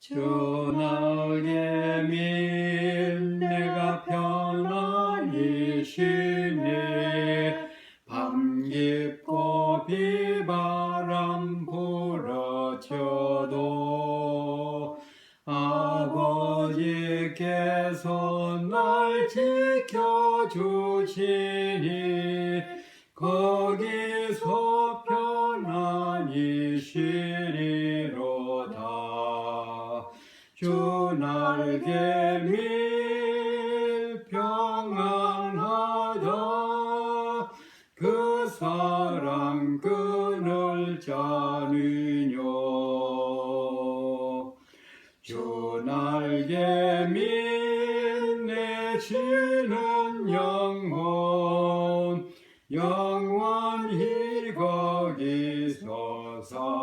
주밀 내가 편안히 쉬네. 밤 깊고 비바람 불어쳐도 아버지께서 날 지켜주시니 거기서 주 날개 밀 평안하다 그 사랑 끈을 짜느뇨. 주 날개 밀내쉬는 영혼 영원히 거기서 살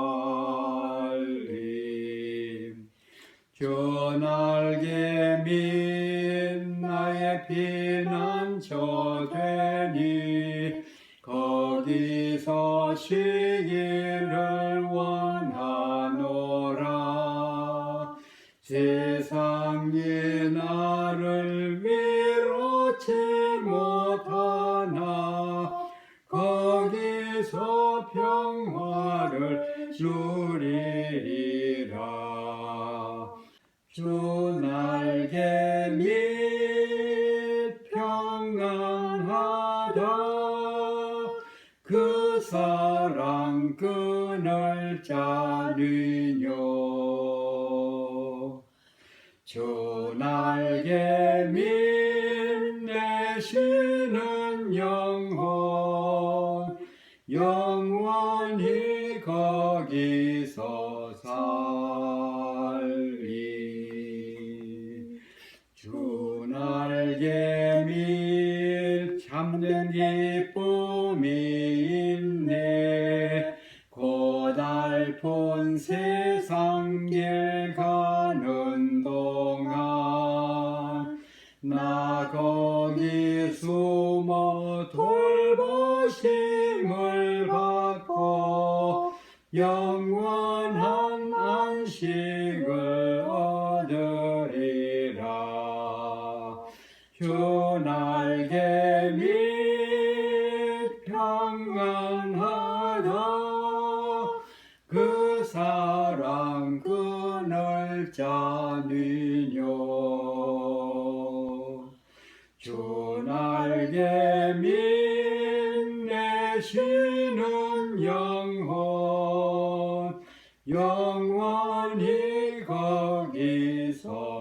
주 날개 밀 나의 피난처 되니 거기서 쉬기를 원하노라. 세상이 나를 위로치 못하나 거기서 평화를 누리리라 주 날개 밑 평안하다. 그 사랑 끈을 짜느뇨. 주 날개 밑내쉬는 영혼 영원히 거기서 살 날개 밀 참된 기쁨이 있네. 고달픈 세상 길 가는 동안 나 거기 숨어 돌보심을 받고 영원한 안식을 주 날개 밑 평안하다. 그 사랑 끈을 짜느뇨 주 날개 밑내쉬는 영혼 영원히 거기서 살